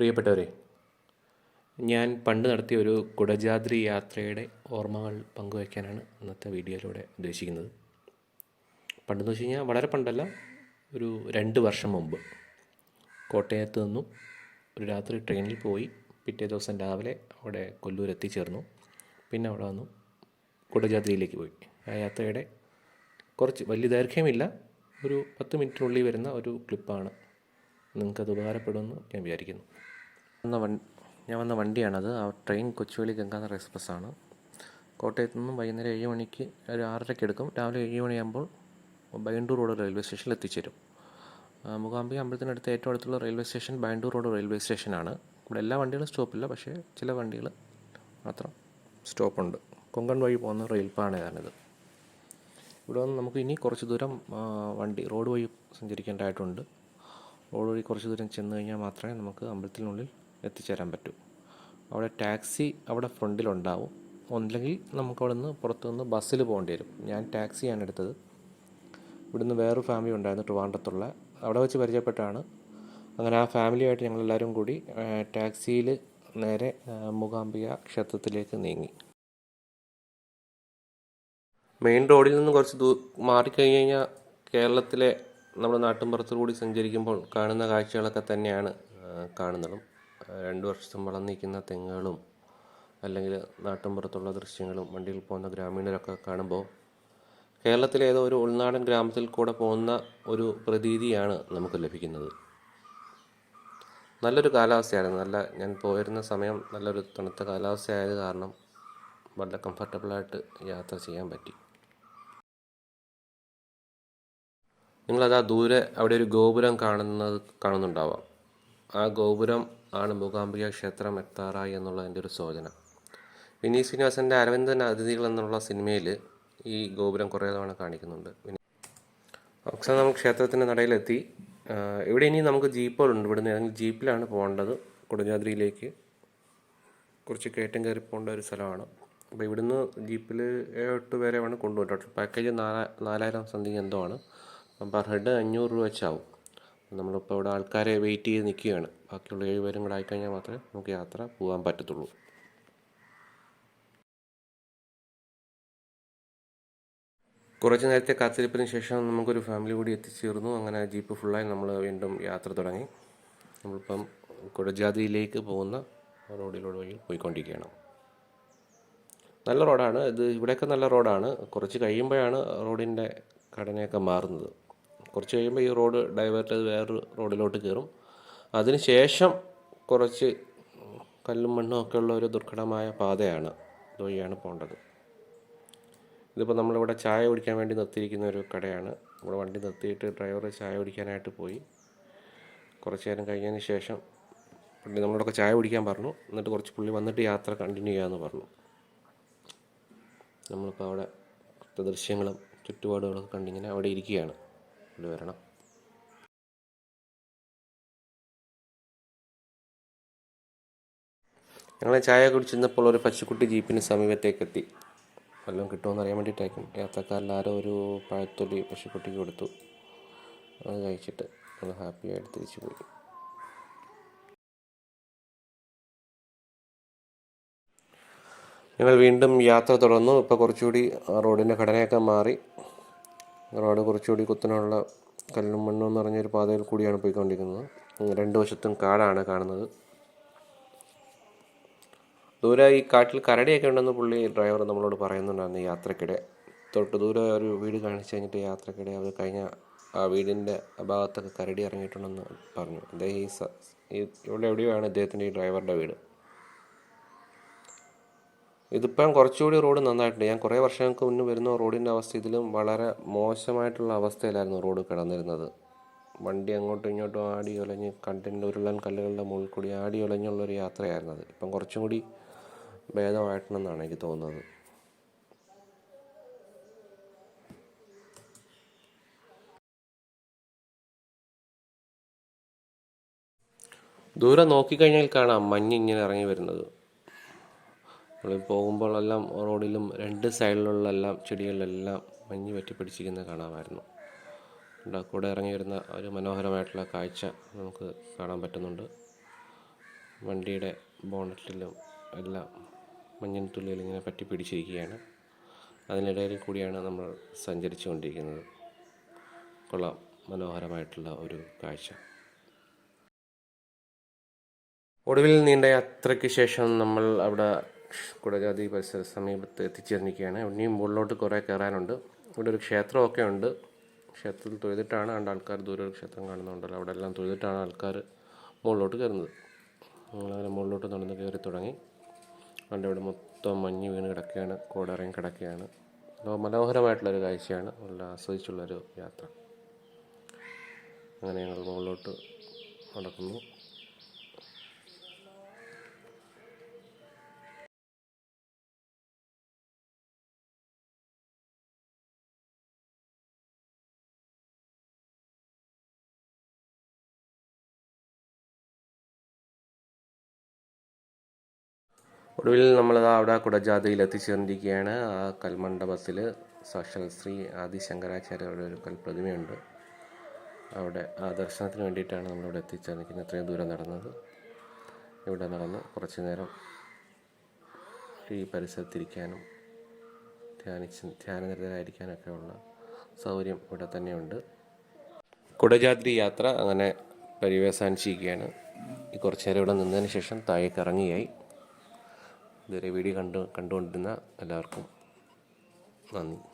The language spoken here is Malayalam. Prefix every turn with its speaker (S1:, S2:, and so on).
S1: പ്രിയപ്പെട്ടവരെ ഞാൻ പണ്ട് നടത്തിയ ഒരു കുടജാദ്രി യാത്രയുടെ ഓർമ്മകൾ പങ്കുവയ്ക്കാനാണ് ഇന്നത്തെ വീഡിയോയിലൂടെ ഉദ്ദേശിക്കുന്നത്. പണ്ടെന്ന് വെച്ച് കഴിഞ്ഞാൽ വളരെ പണ്ടല്ല ഒരു രണ്ട് വർഷം മുമ്പ്. കോട്ടയത്ത് നിന്നും ഒരു രാത്രി ട്രെയിനിൽ പോയി പിറ്റേ ദിവസം രാവിലെ അവിടെ കൊല്ലൂർ എത്തിച്ചേർന്നു. പിന്നെ അവിടെ വന്നു കുടജാദ്രിയിലേക്ക് പോയി. ആ യാത്രയുടെ കുറച്ച് വലിയ ദൈർഘ്യമില്ല ഒരു പത്ത് മിനിറ്റിനുള്ളിൽ വരുന്ന ഒരു ക്ലിപ്പാണ് നിങ്ങൾക്കത് ഉപകാരപ്പെടുമെന്ന് ഞാൻ വിചാരിക്കുന്നു. വന്ന വൺ ഞാൻ വന്ന വണ്ടിയാണത്. ആ ട്രെയിൻ കൊച്ചുവേളി ഗംഗാധർ എക്സ്പ്രസ് ആണ് കോട്ടയത്ത് നിന്നും വൈകുന്നേരം ഏഴ് മണിക്ക് ഒരു ആറരയ്ക്ക് എടുക്കും. രാവിലെ ഏഴ് മണിയാകുമ്പോൾ ബൈണ്ടൂർ റോഡ് റെയിൽവേ സ്റ്റേഷനിൽ എത്തിച്ചേരും. മുഖാംബിക അമ്പലത്തിനടുത്ത് ഏറ്റവും അടുത്തുള്ള railway station Byndoor road railway സ്റ്റേഷനാണ്. ഇവിടെ എല്ലാ വണ്ടികളും സ്റ്റോപ്പില്ല പക്ഷേ ചില വണ്ടികൾ മാത്രം സ്റ്റോപ്പുണ്ട്. കൊങ്കൺ വഴി പോകുന്ന റെയിൽ പാളയമാണിത് ഇവിടെ നിന്ന് നമുക്ക് ഇനി കുറച്ച് ദൂരം വണ്ടി റോഡ് വഴി സഞ്ചരിക്കേണ്ടതായിട്ടുണ്ട്. വഴി കുറച്ച് ദൂരം ചെന്ന് കഴിഞ്ഞാൽ മാത്രമേ നമുക്ക് അമ്പലത്തിനുള്ളിൽ എത്തിച്ചേരാൻ പറ്റൂ. അവിടെ ടാക്സി അവിടെ ഫ്രണ്ടിലുണ്ടാവും. ഒന്നില്ലെങ്കിൽ നമുക്ക് അവിടെ നിന്ന് പുറത്തു നിന്ന് ബസ്സിൽ പോകേണ്ടി വരും. ഞാൻ ടാക്സിയാണ് എടുത്തത്. ഇവിടുന്ന് വേറൊരു ഫാമിലി ഉണ്ടായിരുന്നു ട്രിവാൻഡ്രത്തുള്ള. അവിടെ വെച്ച് പരിചയപ്പെട്ടാണ്. അങ്ങനെ ആ ഫാമിലിയായിട്ട് ഞങ്ങളെല്ലാവരും കൂടി ടാക്സിയിൽ നേരെ മൂകാംബിക ക്ഷേത്രത്തിലേക്ക് നീങ്ങി. മെയിൻ റോഡിൽ നിന്ന് കുറച്ച് ദൂ മാറിക്കഴിഞ്ഞ് കഴിഞ്ഞാൽ കേരളത്തിലെ നമ്മുടെ നാട്ടിൻപുറത്തു കൂടി സഞ്ചരിക്കുമ്പോൾ കാണുന്ന കാഴ്ചകളൊക്കെ തന്നെയാണ് കാണുന്നതും. രണ്ടു രണ്ട് വർഷം വളർന്നിരിക്കുന്ന തെങ്ങുകളും അല്ലെങ്കിൽ നാട്ടിൻപുറത്തുള്ള ദൃശ്യങ്ങളും വണ്ടിയിൽ പോകുന്ന ഗ്രാമീണരൊക്കെ കാണുമ്പോൾ കേരളത്തിലെ ഏതോ ഒരു ഉൾനാടൻ ഗ്രാമത്തിൽ കൂടെ പോകുന്ന ഒരു പ്രതീതിയാണ് നമുക്ക് ലഭിക്കുന്നത്. നല്ലൊരു കാലാവസ്ഥയായിരുന്നു. നല്ല ഞാൻ പോയിരുന്ന സമയം നല്ലൊരു തണുത്ത കാലാവസ്ഥയായത് കാരണം വളരെ കംഫർട്ടബിളായിട്ട് യാത്ര ചെയ്യാൻ പറ്റി. നിങ്ങളത് ആ ദൂരെ അവിടെ ഒരു ഗോപുരം കാണുന്നത് കാണുന്നുണ്ടാവാം. ആ ഗോപുരം ആണ് മൂകാംബിക ക്ഷേത്രം എത്താറായി എന്നുള്ളതിന്റെ ഒരു സൂചന. വിനീത് ശ്രീനിവാസന്റെ അരവിന്ദൻ അതിഥികൾ എന്നുള്ള സിനിമയിൽ ഈ ഗോപുരം കുറേ തവണ കാണിക്കുന്നുണ്ട്. അവസാനം നമ്മൾ ക്ഷേത്രത്തിന്റെ നടയിലെത്തി. ഇവിടെ ഇനി നമുക്ക് ജീപ്പുകളുണ്ട്. ഇവിടുന്ന് ഏതെങ്കിലും ജീപ്പിലാണ് പോകേണ്ടത്. കൊടുങ്ങാദ്രിയിലേക്ക് കുറച്ച് കയറ്റം കയറി പോകേണ്ട ഒരു സ്ഥലമാണ്. അപ്പോൾ ഇവിടുന്ന് ജീപ്പിൽ ഏഴ് എട്ട് പേരെ വേണം കൊണ്ടുപോയിട്ട് പാക്കേജ് നാലാ നാലായിരം സംതിങ് എന്തോ ആണ്. പെർ ഹെഡ് അഞ്ഞൂറ് രൂപ വെച്ചാവും. നമ്മളിപ്പോൾ ഇവിടെ ആൾക്കാരെ വെയിറ്റ് ചെയ്ത് നിൽക്കുകയാണ്. ബാക്കിയുള്ള ഏഴ് പേരും കൂടെ ആയിക്കഴിഞ്ഞാൽ മാത്രമേ നമുക്ക് യാത്ര പോകാൻ പറ്റത്തുള്ളൂ. കുറച്ച് നേരത്തെ കാത്തിരിപ്പിന് ശേഷം നമുക്കൊരു ഫാമിലി കൂടി എത്തിച്ചേർന്നു. അങ്ങനെ ജീപ്പ് ഫുള്ളായി നമ്മൾ വീണ്ടും യാത്ര തുടങ്ങി. നമ്മളിപ്പം കുടജാതിയിലേക്ക് പോകുന്ന റോഡിലൂടെ വഴി പോയിക്കൊണ്ടിരിക്കുകയാണ്. നല്ല റോഡാണ്. ഇത് ഇവിടെയൊക്കെ നല്ല റോഡാണ്. കുറച്ച് കഴിയുമ്പോഴാണ് റോഡിന്റെ ഘടനയൊക്കെ മാറുന്നത്. കുറച്ച് കഴിയുമ്പോൾ ഈ റോഡ് ഡൈവേർട്ട് ചെയ്ത് വേറൊരു റോഡിലോട്ട് കയറും അതിന് ശേഷം കുറച്ച് കല്ലും മണ്ണും ഒക്കെ ഉള്ള ഒരു ദുർഘടമായ പാതയാണ് ഇതുവഴിയാണ് പോകേണ്ടത് ഇതിപ്പോൾ നമ്മളിവിടെ ചായ കുടിക്കാൻ വേണ്ടി നിർത്തിയിരിക്കുന്ന ഒരു കടയാണ്. നമ്മൾ വണ്ടി നിർത്തിയിട്ട് ഡ്രൈവർ ചായ കുടിക്കാനായിട്ട് പോയി. കുറച്ച് നേരം കഴിഞ്ഞതിന് ശേഷം പുള്ളി നമ്മളോടൊക്കെ ചായ കുടിക്കാൻ പറഞ്ഞു. എന്നിട്ട് കുറച്ച് പുള്ളി വന്നിട്ട് യാത്ര കണ്ടിന്യൂ ചെയ്യാമെന്ന് പറഞ്ഞു. നമ്മളിപ്പോൾ അവിടെ ദൃശ്യങ്ങളും ചുറ്റുപാടുകളൊക്കെ കണ്ടിങ്ങനെ അവിടെ ഇരിക്കുകയാണ്. വരണം. ഞങ്ങൾ ചായ കുടിച്ചിരുന്നപ്പോൾ ഒരു പച്ചക്കുട്ടി ജീപ്പിന് സമീപത്തേക്ക് എത്തി വല്ലതും കിട്ടുമെന്ന് അറിയാൻ വേണ്ടിയിട്ടായിരിക്കും. യാത്രക്കാരിൽ ആരോ ഒരു പഴത്തൊലി പശുക്കുട്ടിക്ക് കൊടുത്തു. അത് കഴിച്ചിട്ട് നമ്മൾ ഹാപ്പിയായിട്ട് തിരിച്ചു പോയി. ഞങ്ങൾ വീണ്ടും യാത്ര തുടർന്നു. ഇപ്പോൾ കുറച്ചുകൂടി റോഡിന്റെ ഘടനയൊക്കെ മാറി. റോഡ് കുറച്ചുകൂടി കുത്തനുള്ള കല്ലും മണ്ണും എന്ന് പറഞ്ഞൊരു പാതയിൽ കൂടിയാണ് പോയിക്കൊണ്ടിരിക്കുന്നത്. രണ്ട് വശത്തും കാടാണ് കാണുന്നത്. ദൂരെ ഈ കാട്ടിൽ കരടിയൊക്കെ ഉണ്ടെന്ന് പുള്ളി ഡ്രൈവർ നമ്മളോട് പറയുന്നുണ്ടായിരുന്നു യാത്രക്കിടെ. തൊട്ട് ദൂരെ ഒരു വീട് കാണിച്ചു കഴിഞ്ഞിട്ട് യാത്രക്കിടെ അത് കഴിഞ്ഞ ആ വീടിന്റെ ഭാഗത്തൊക്കെ കരടി ഇറങ്ങിയിട്ടുണ്ടെന്ന് പറഞ്ഞു. അദ്ദേഹം ഈ ഇവിടെ എവിടെയാണ് ഇദ്ദേഹത്തിന്റെ ഈ ഡ്രൈവറുടെ വീട്. ഇതിപ്പം കുറച്ചുകൂടി റോഡ് നന്നായിട്ടുണ്ട്. ഞാൻ കുറേ വർഷങ്ങൾക്ക് മുന്നേ വരുന്ന റോഡിന്റെ അവസ്ഥ ഇതിലും വളരെ മോശമായിട്ടുള്ള അവസ്ഥയിലായിരുന്നു റോഡ് കിടന്നിരുന്നത്. വണ്ടി അങ്ങോട്ടും ഇങ്ങോട്ടും ആടി ഒലഞ്ഞ് കണ്ടിന്റെ ഉരുളൻ കല്ലുകളുടെ മുകളിൽ കൂടി ആടി ഒലഞ്ഞുള്ളൊരു യാത്രയായിരുന്നു അത്. ഇപ്പം കുറച്ചും കൂടി ഭേദമായിട്ടുണ്ടെന്നാണ് എനിക്ക് തോന്നുന്നത്. ദൂരെ നോക്കിക്കഴിഞ്ഞാൽ കാണാം മഞ്ഞ് ഇങ്ങനെ ഇറങ്ങി വരുന്നത്. നമ്മൾ പോകുമ്പോഴെല്ലാം റോഡിലും രണ്ട് സൈഡിലുള്ള എല്ലാം ചെടികളിലെല്ലാം മഞ്ഞ് പറ്റി പിടിച്ചിരിക്കുന്നത് കാണാമായിരുന്നു. കൂടെ ഇറങ്ങി വരുന്ന ഒരു മനോഹരമായിട്ടുള്ള കാഴ്ച നമുക്ക് കാണാൻ പറ്റുന്നുണ്ട്. വണ്ടിയുടെ ബോണറ്റിലും എല്ലാം മഞ്ഞിൻ തുള്ളിയിൽ ഇങ്ങനെ പറ്റി പിടിച്ചിരിക്കുകയാണ്. അതിനിടയിൽ കൂടിയാണ് നമ്മൾ സഞ്ചരിച്ചു കൊണ്ടിരിക്കുന്നത് കൊള്ളാം. മനോഹരമായിട്ടുള്ള ഒരു കാഴ്ച. ഒടുവിൽ നീണ്ട യാത്രയ്ക്ക് ശേഷം നമ്മൾ അവിടെ കുടജാതി പരിസര സമീപത്ത് എത്തിച്ചേർന്നിരിക്കുകയാണ്. ഇനിയും മുകളിലോട്ട് കുറേ കയറാനുണ്ട്. ഇവിടെ ഒരു ക്ഷേത്രമൊക്കെ ഉണ്ട്. ക്ഷേത്രത്തിൽ തൊഴുതിട്ടാണ് കണ്ട ആൾക്കാർ ദൂരെ ഒരു ക്ഷേത്രം കാണുന്നുണ്ടല്ലോ. അവിടെ എല്ലാം തൊഴുതിട്ടാണ് ആൾക്കാർ മുകളിലോട്ട് കയറുന്നത്. അങ്ങനെ മുകളിലോട്ട് നടന്ന് കയറി തുടങ്ങി. അതുകൊണ്ട് ഇവിടെ മൊത്തം മഞ്ഞ് വീണ് കിടക്കുകയാണ്. കോടിറങ്ങി കിടക്കുകയാണ്. മനോഹരമായിട്ടുള്ളൊരു കാഴ്ചയാണ്. നല്ല ആസ്വദിച്ചുള്ളൊരു യാത്ര. അങ്ങനെ ഞങ്ങൾ മുകളിലോട്ട് നടക്കുന്നു. ഒടുവിൽ നമ്മൾ അവിടെ കുടജാതയിൽ എത്തിച്ചേർന്നിരിക്കുകയാണ് ആ കൽമണ്ഡപത്തിൽ സാക്ഷാൽ ശ്രീ ആദി ശങ്കരാചാര്യരുടെ ഒരു കൽപ്രതിമയുണ്ട്. അവിടെ ആ ദർശനത്തിന് വേണ്ടിയിട്ടാണ് നമ്മളിവിടെ എത്തിച്ചേർന്നിരിക്കുന്നത്. ഇത്രയും ദൂരം നടന്നത്. ഇവിടെ നടന്ന് കുറച്ച് നേരം ഈ പരിസരത്തിരിക്കാനും ധ്യാനിച്ച് ധ്യാനനിരതരായിരിക്കാനൊക്കെ ഉള്ള സൗകര്യം ഇവിടെ തന്നെയുണ്ട്. കുടജാദ്രി യാത്ര അങ്ങനെ പര്യവസാനിച്ചിരിക്കുകയാണ് ഈ കുറച്ച് നേരം ഇവിടെ നിന്നതിന് ശേഷം താഴേക്ക് ഇറങ്ങിയായി ഇതുവരെ വീഡിയോ കണ്ടു കണ്ടുകൊണ്ടിരുന്ന എല്ലാവർക്കും നന്ദി.